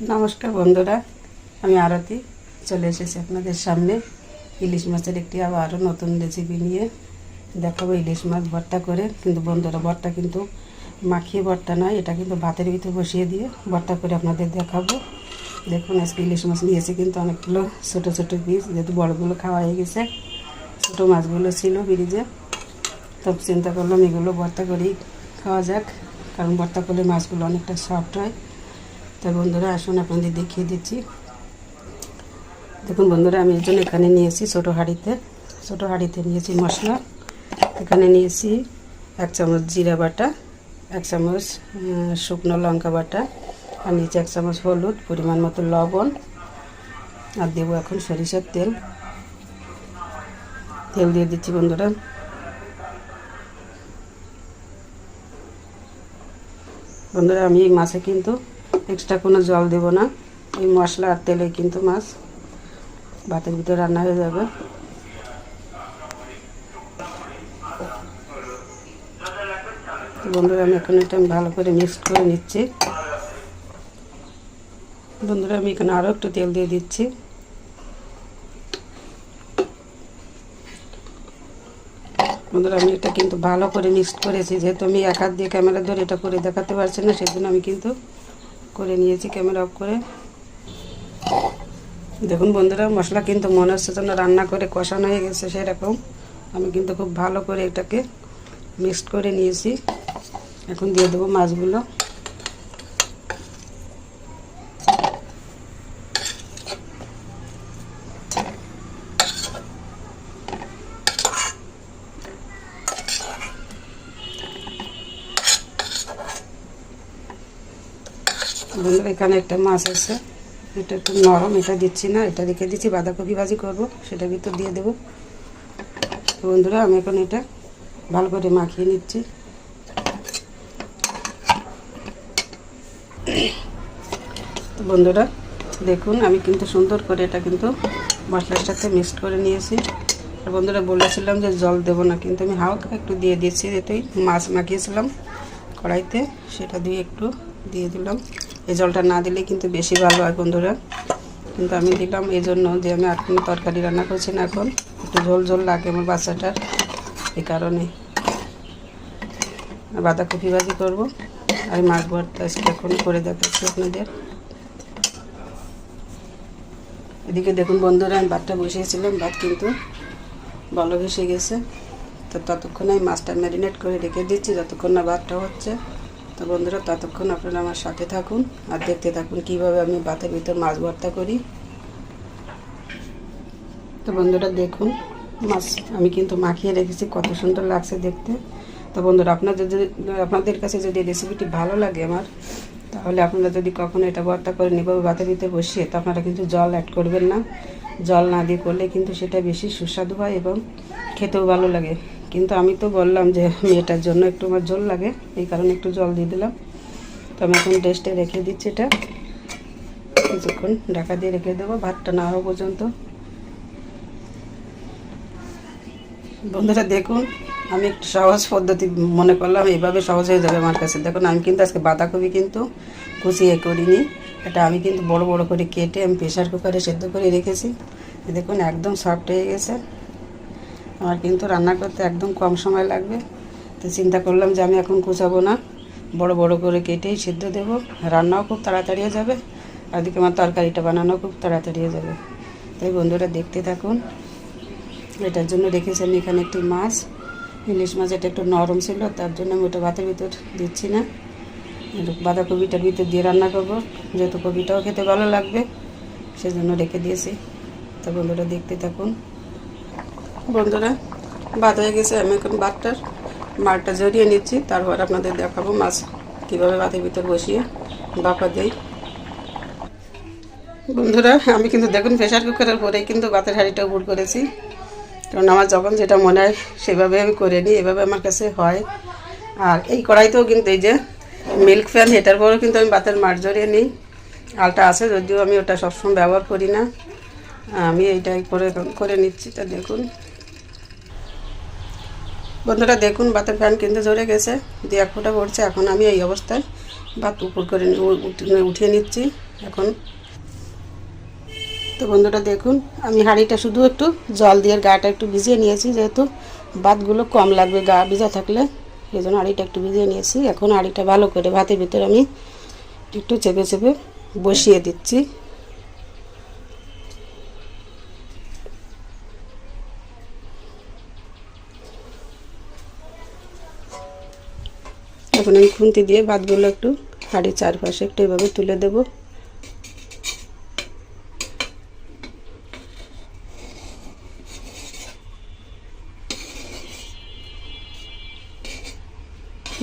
নমস্কার বন্ধুরা, আমি আরতি। চলে এসেছি আপনাদের সামনে। ইলিশ মাছের একটি আরও নতুন রেসিপি নিয়ে। দেখাবো ইলিশ মাছ ভর্তা করে। কিন্তু বন্ধুরা, ভর্তা কিন্তু মাখিয়ে ভর্তা নয়, এটা কিন্তু ভাতের ভিতরে বসিয়ে দিয়ে ভর্তা করে আপনাদের দেখাবো। দেখুন, আজকে ইলিশ মাছ নিয়েছি কিন্তু অনেকগুলো ছোটো ছোটো পিস যেহেতু বড়গুলো খাওয়া হয়ে গেছে। ছোটো মাছগুলো ছিল ফ্রিজে তো চিন্তা করলাম এগুলো ভর্তা করেই খাওয়া যাক, কারণ ভর্তা করলে মাছগুলো অনেকটা সফট হয়। তাই বন্ধুরা, আসুন আপনাদের দেখিয়ে দিচ্ছি। দেখুন বন্ধুরা, আমি এই জন্য এখানে নিয়েছি ছোটো হাঁড়িতে। ছোটো হাঁড়িতে নিয়েছি মশলা। এখানে নিয়েছি এক চামচ জিরা বাটা, এক চামচ শুকনো লঙ্কা বাটা, আর নিয়েছি এক চামচ হলুদ, পরিমাণ মতো লবণ, আর দেবো এখন সরিষার তেল। তেল দিয়ে দিচ্ছি বন্ধুরা। বন্ধুরা, আমি এই মাছে কিন্তু এক্সট্রা কোনো জল দেব না। এই মশলা আর তেলে কিন্তু মাছ ভাতের ভিতরে রান্না হয়ে যাবে। বন্ধুরা, আমি এখন এটা আমি ভালো করে মিক্সড করে নিচ্ছি। বন্ধুরা, আমি এখানে আরও একটু তেল দিয়ে দিচ্ছি। বন্ধুরা, আমি এটা কিন্তু ভালো করে মিক্সড করেছি। যেহেতু আমি এক হাত দিয়ে ক্যামেরা ধরে এটা করে দেখাতে পারছি না, সেজন্য আমি কিন্তু করে নিয়েছি ক্যামেরা অফ করে। দেখুন বন্ধুরা, মশলা কিন্তু মনে হচ্ছে যেন রান্না করে কষানো হয়ে গেছে সেরকম। আমি কিন্তু খুব ভালো করে এটাকে মিক্সড করে নিয়েছি। এখন দিয়ে দেবো মাছগুলো বন্ধুরা এখানে একটা মাছ আছে। এটা একটু নরম, এটা দিচ্ছি না, এটা রেখে দিচ্ছি, বাঁধাকপি ভাজি করব, সেটা ভিতর দিয়ে দেবো। বন্ধুরা, আমি এখন এটা ভালো করে মাখিয়ে নিচ্ছি। বন্ধুরা, দেখুন, আমি কিন্তু সুন্দর করে এটা কিন্তু মশলার সাথে মিক্সড করে নিয়েছি। আর বন্ধুরা, বলেছিলাম যে জল দেবো না, কিন্তু আমি হালকা একটু দিয়ে দিয়েছি এটাই মাছ মাখিয়েছিলাম কড়াইতে, সেটা দিয়ে একটু দিয়ে দিলাম। এই জলটা না দিলে কিন্তু বেশি ভালো হয় বন্ধুরা। কিন্তু আমি দিলাম এই জন্য যে আমি আর কোনো তরকারি রান্না করছি না এখন। একটু ঝোল ঝোল লাগে আমার বাচ্চাটার, এই কারণে। বাঁধাকপি ভাজি করব। আর মাছ ভর্তা এখন করে দেখাচ্ছি আপনাদের। এদিকে দেখুন বন্ধুরা, আমি ভাতটা বসিয়েছিলাম, ভাত কিন্তু ভালো ভেসে গেছে। তো ততক্ষণ আমি মাছটা ম্যারিনেট করে রেখে দিচ্ছি, যতক্ষণ না ভাতটা হচ্ছে। তো বন্ধুরা, ততক্ষণ আপনারা আমার সাথে থাকুন আর দেখতে থাকুন কীভাবে আমি ভাতের ভিতর মাছ ভর্তা করি। তো বন্ধুরা, দেখুন, মাছ আমি কিন্তু মাখিয়ে রেখেছি, কত সুন্দর লাগছে দেখতে। তো বন্ধুরা, আপনাদের যদি, আপনাদের কাছে যদি রেসিপিটি ভালো লাগে আমার, তাহলে আপনারা যদি কখনো এটা ভর্তা করে নিভাবে ভাতের ভিতরে বসিয়ে, তো আপনারা কিন্তু জল অ্যাড করবেন না। জল না দিয়ে করলে কিন্তু সেটা বেশি সুস্বাদু হয় এবং খেতেও ভালো লাগে। কিন্তু আমি তো বললাম যে মেয়েটার জন্য একটু আমার জল লাগে, এই কারণে একটু জল দিয়ে দিলাম। তো আমি এখন টেস্টে রেখে দিচ্ছি এটা। কিছুক্ষণ ঢাকা দিয়ে রেখে দেবো, ভাতটা না হওয়া পর্যন্ত। বন্ধুরা, দেখুন, আমি একটু সহজ পদ্ধতি মনে করলাম, এইভাবে সহজ হয়ে যাবে আমার কাছে। দেখুন, আমি কিন্তু আজকে বাঁধাকপি কিন্তু কুচিয়ে করিনি। এটা আমি কিন্তু বড় বড় করে কেটে আমি প্রেশার কুকারে সেদ্ধ করে রেখেছি। দেখুন, একদম সফট হয়ে গেছে। আমার কিন্তু রান্না করতে একদম কম সময় লাগবে। তো চিন্তা করলাম যে আমি এখন কুচাবো না। বড় বড় করে কেটেই সিদ্ধ দেবো। রান্নাও খুব তাড়াতাড়ি হয়ে যাবে। আর এদিকে আমার তরকারিটা বানানো খুব তাড়াতাড়ি হয়ে যাবে। তাই বন্ধুরা দেখতে থাকুন। এটার জন্য রেখেছি আমি এখানে একটি মাছ। ইলিশ মাছ এটা একটু নরম ছিল, তার জন্য আমি ওটা ভাতের ভিতর দিচ্ছি না। বাঁধাকপিটার ভিতর দিয়ে রান্না করব। যেহেতু কপিটাও খেতে ভালো লাগবে, সেজন্য রেখে দিয়েছি। তো বন্ধুরা দেখতে থাকুন। বন্ধুরা ভাত হয়ে গেছে আমি এখন ভাতটার মারটা জড়িয়ে নিচ্ছি। তারপর আপনাদের দেখাবো মাছ কীভাবে ভাতের ভিতর বসিয়ে বাপা দেই। বন্ধুরা, আমি কিন্তু দেখুন প্রেশার কুকারের পরেই কিন্তু বাতের হাঁড়িটা উপর করেছি। কারণ আমার যখন যেটা মনে হয় সেভাবে আমি করে নিই, এভাবে আমার কাছে হয়। আর এই কড়াইতেও কিন্তু এই যে মিল্ক ফ্যান, এটার পরেও কিন্তু আমি বাতের মার জড়িয়ে নিই। আলটা আছে, যদিও আমি ওটা সবসময় ব্যবহার করি না। আমি এইটাই করে করে নিচ্ছি, তা দেখুন। বন্ধুরা দেখুন, বাতের ফ্যান কিন্তু জ্বরে গেছে। দিয়ে এক ফোঁটা পড়ছে, এখন আমি এই অবস্থায় ভাত উপর করে উঠিয়ে নিচ্ছি এখন। তো বন্ধুরা দেখুন, আমি হাঁড়িটা শুধু একটু জল দিয়ে গাটা একটু ভিজিয়ে নিয়েছি, যেহেতু ভাতগুলো কম লাগবে, গা ভিজা থাকলে। এই জন্য হাঁড়িটা একটু ভিজিয়ে নিয়েছি। এখন হাঁড়িটা ভালো করে ভাতের ভিতরে আমি একটু চেপে চেপে বসিয়ে দিচ্ছি। এখন আমি খুন্তি দিয়ে ভাতগুলো একটু হাঁড়ির চারপাশে একটু এভাবে তুলে দেবো।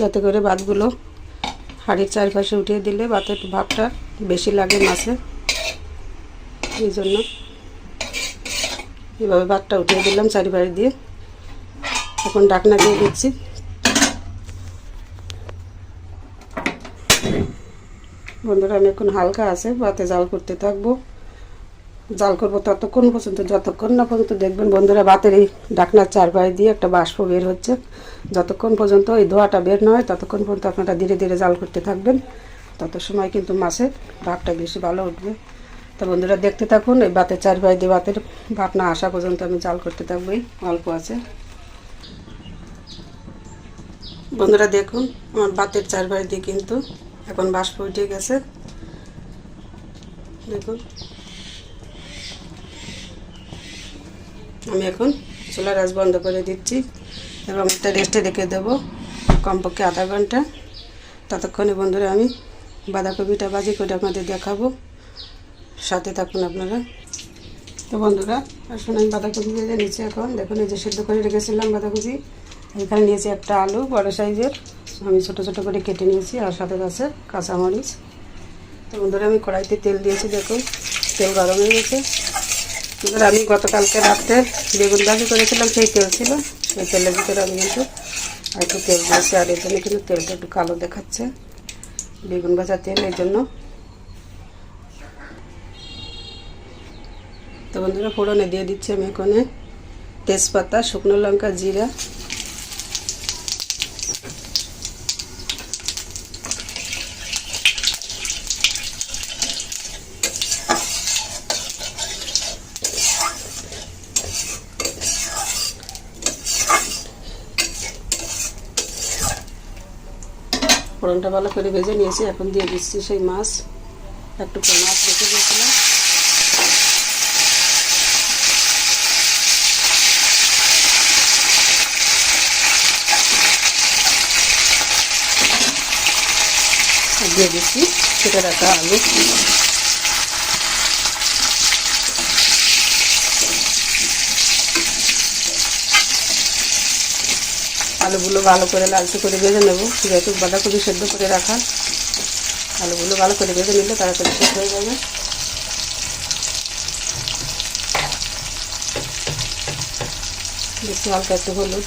যাতে করে ভাতগুলো হাঁড়ির চারপাশে উঠিয়ে দিলে ভাতের ভাতটা বেশি লাগে মাছে। এই জন্য এভাবে ভাতটা উঠিয়ে দিলাম চারিপাশে দিয়ে। এখন ডাকনা দিয়ে দিচ্ছি। বন্ধুরা, আমি এখন হালকা আছে ভাতে জাল করতে থাকব। জাল করব ততক্ষণ পর্যন্ত, যতক্ষণ না পর্যন্ত দেখবেন বন্ধুরা ভাতের এই ডাকনার চারপাশে দিয়ে একটা বাষ্প বের হচ্ছে। যতক্ষণ পর্যন্ত এই ধোয়াটা বের না হয়, ততক্ষণ পর্যন্ত আপনারা ধীরে ধীরে জাল করতে থাকবেন। তত সময় কিন্তু মাছের ভাতটা বেশি ভালো উঠবে। তো বন্ধুরা, দেখতে থাকুন, এই ভাতের চারপাশে দিয়ে বাতের ভাত না আসা পর্যন্ত আমি জাল করতে থাকব, এই অল্প আছে। বন্ধুরা, দেখুন, আমার ভাতের চারপাশে দিয়ে কিন্তু এখন বাষ্প উঠে গেছে। দেখুন। আমি এখন চুলার আঁচ বন্ধ করে দিচ্ছি এবং একটা রেস্টে রেখে দেবো কমপক্ষে আধা ঘণ্টা। ততক্ষণে বন্ধুরা আমি বাঁধাকপিটা বাজি করে আপনাদের দেখাবো। সাথে থাকুন আপনারা। তো বন্ধুরা, আসুন আমি বাঁধাকপি ভেজে নিচ্ছি এখন। দেখুন, এই যে সেদ্ধ করে রেখেছিলাম বাঁধাকপি। এখানে নিয়েছি একটা আলু, বড় সাইজের। আমি ছোট ছোট করে কেটে নিয়েছি আর সাথে আছে কাঁচামরিচ তো বন্ধুরা আমি কড়াইতে তেল দিয়েছি, দেখুন। তেল গরম হয়ে গেছে। এবার আমি গতকালকে রাত্রে বেগুন ভাজি করেছিলাম, সেই তেল ছিল। সেই তেলের ভিতরে আমি কিন্তু একটু তেল দিয়েছি, আর এর জন্য কিন্তু তেলটা একটু কালো দেখাচ্ছে বেগুন ভাজা তেল এই জন্য। তো বন্ধুরা, ফোড়নে দিয়ে দিচ্ছি আমি এখানে তেজপাতা, শুকনো লঙ্কা, জিরা ফোড়নটা ভালো করে ভেজে নিয়েছি, এখন দিয়ে দিচ্ছি সেই মাছ। একটু মাছ রেখে দিয়েছিলাম। দিয়ে দিচ্ছি সেটা রাখা আলু। আলুগুলো ভালো করে লালচে করে ভেজে নেব। যেহেতু বাঁধাকপি সেদ্ধ করে রাখা। আলুগুলো ভালো করে ভেজে নিলে তাড়াতাড়ি সেদ্ধ হয়ে যাবে। বেশি হালকা একটু হলুদ।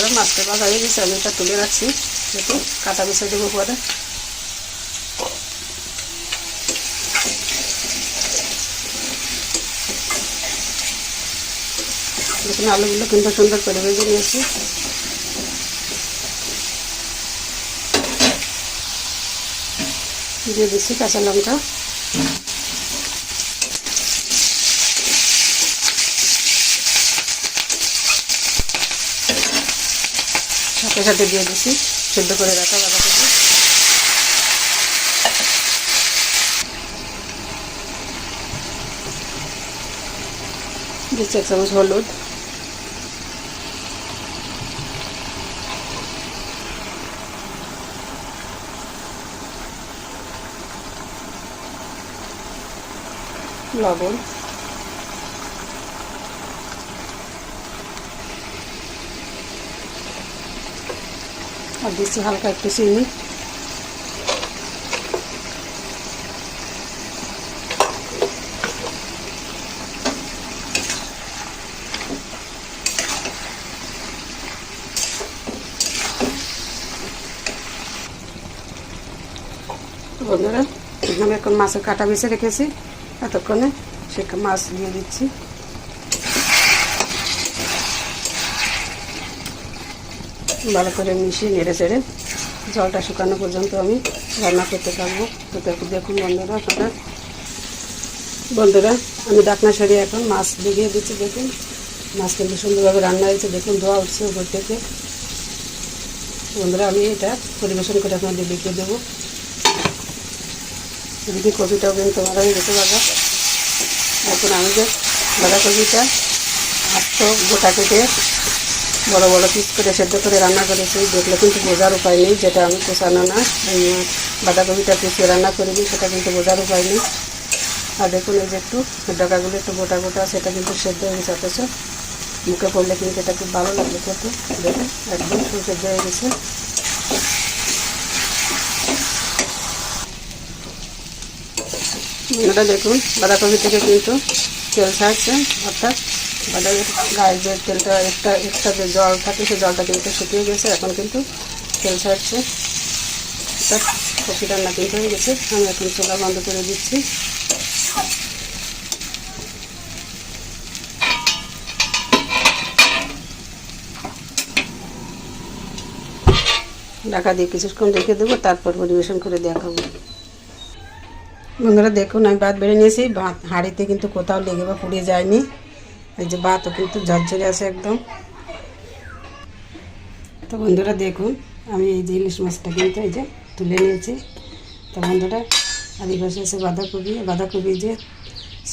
বন্ধুরা মাছটা ভাজা হয়ে গেছে আমি এটা তুলে রাখছি একটু কাটা বেছে দেবো পরে দেখুন, আলুগুলো কিন্তু সুন্দর করে ভেজে নিয়েছি। দিয়ে দিচ্ছি কাঁচা লঙ্কা। সাথে সাথে দিয়ে দিচ্ছি সেদ্ধ করে রাখা বাঁধাকপি। দিচ্ছি এক চামচ হলুদ। লবণ। আর দিচ্ছি হালকা একটু চিনি। বন্ধুরা আমি এখন মাছের কাটা বেছে রেখেছি। এতক্ষণে সে মাছ দিয়ে দিচ্ছি। ভালো করে মিশিয়ে নেড়ে চেড়ে জলটা শুকানো পর্যন্ত আমি রান্না করতে থাকব। তো দেখুন বন্ধুরা, আপনারা, বন্ধুরা, আমি ডাকনা সরিয়ে এখন মাছ ডুবিয়ে দিচ্ছি, দেখুন। মাছ কিন্তু সুন্দরভাবে রান্না হয়েছে, দেখুন, ধোয়া উঠছে উপর থেকে। বন্ধুরা, আমি এটা পরিবেশন করে আপনাদের দেখিয়ে দেবো। যদি কপিটাও কিন্তু তোমার গেছে, বাবা। এখন আমি যে বাঁধাকপিটা আস্ত গোটা কেটে বড় বড় পিস করে সেদ্ধ করে রান্না করেছি। দেখলে কিন্তু বোঝার উপায় নেই, যেটা আমি কোষানো না। বাঁধাকপিটা পিছিয়ে রান্না করে দিই, সেটা কিন্তু বোঝার উপায় নেই। আর দেখুন এই যে একটু ডগাগুলো একটু গোটা গোটা, সেটা কিন্তু সেদ্ধ হয়ে গেছে অথচ। মুখে পড়লে কিন্তু এটা খুব ভালো লাগবে খেতে। দেখুন, একদম সেদ্ধ হয়ে গেছে। এটা দেখুন, বাঁধাকপি থেকে কিন্তু তেল ছাড়ছে, অর্থাৎ গায়ের যে তেলটা একটা একটা যে জল থাকে, সেই জলটা কিন্তু শুকিয়ে গেছে। এখন কিন্তু তেল ছাড়ছে। অর্থাৎ কপি রান্না কিন্তু হয়ে গেছে। আমি এখন চোলা বন্ধ করে দিচ্ছি। ঢাকা দিয়ে কিছুক্ষণ রেখে দেবো, তারপর পরিবেশন করে দেখাবো। বন্ধুরা, দেখুন, আমি ভাত বেড়ে নিয়েছি। ভাত হাঁড়িতে কিন্তু কোথাও লেগে বা পুড়ে যায়নি। এই যে ভাতও কিন্তু ঝরঝরে আছে একদম। তো বন্ধুরা দেখুন, আমি এই যে ইলিশ মাছটা কিন্তু এই যে তুলে নিয়েছি। তো বন্ধুরা আর আছে বাঁধাকপি। বাঁধাকপি যে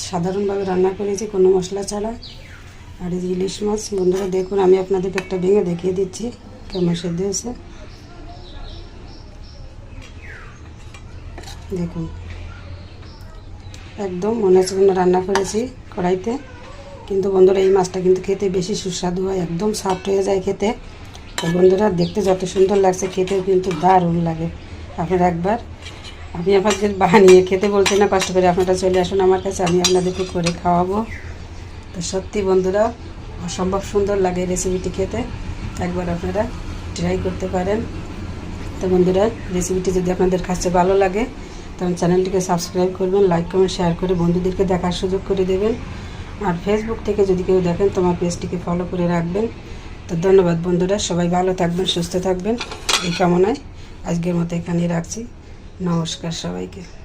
সাধারণভাবে রান্না করেছি, কোনো মশলা ছাড়া। আর এই যে ইলিশ মাছ, বন্ধুরা দেখুন, আমি আপনাদেরকে একটা ভেঙে দেখিয়ে দিচ্ছি। কেমন সেদ্ধ হয়েছে। দেখুন, একদম মনে হচ্ছে রান্না করেছি কড়াইতে। কিন্তু বন্ধুরা, এই মাছটা কিন্তু খেতে বেশি সুস্বাদু হয়, একদম সফট হয়ে যায় খেতে। তো বন্ধুরা, দেখতে যত সুন্দর লাগছে, খেতেও কিন্তু দারুণ লাগে। আপনারা একবার, আমি আপনাদের বানিয়ে খেতে বলতে না কষ্ট করে আপনারা চলে আসুন আমার কাছে, আমি আপনাদেরকে করে খাওয়াবো। তো সত্যি বন্ধুরা, অসম্ভব সুন্দর লাগে রেসিপিটি খেতে। একবার আপনারা ট্রাই করতে পারেন। তো বন্ধুরা রেসিপিটি যদি আপনাদের কাছে ভালো লাগে তখন চ্যানেলটিকে সাবস্ক্রাইব করবেন লাইক কমেন্ট শেয়ার করে বন্ধুদেরকে দেখার সুযোগ করে দেবেন। আর ফেসবুক থেকে যদি কেউ দেখেন তোমার পেজটিকে ফলো করে রাখবেন। তো ধন্যবাদ বন্ধুরা, সবাই ভালো থাকবেন, সুস্থ থাকবেন। এই কামনায় আজকের মতো এখানেই রাখছি। নমস্কার সবাইকে।